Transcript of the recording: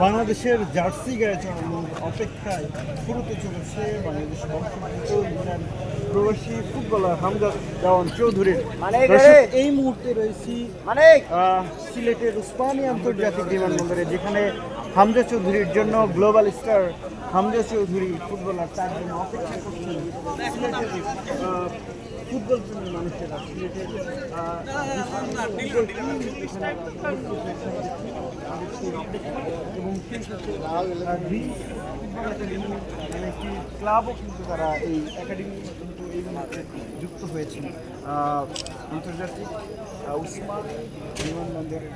বাংলাদেশের জার্সি গায়ে অপেক্ষায় শুরুতে চলেছে বাংলাদেশ ইরান প্রবাসী ফুটবলার হামজা দেওয়ান চৌধুরীর মানে এই মুহূর্তে রয়েছি মানে সিলেটের উসমানী আন্তর্জাতিক বিমানবন্দরে যেখানে হামজা চৌধুরীর জন্য global star Hamza Chowdhury footballer তার জন্য অপেক্ষা করছেন ফুটবল প্রেমী মানুষেরা। সিলেটের এবং ক্লাবও কিন্তু তারা এই একাডেমি কিন্তু এই মুহূর্তে যুক্ত হয়েছেন। আন্তর্জাতিক উসমান বিমানবন্দরের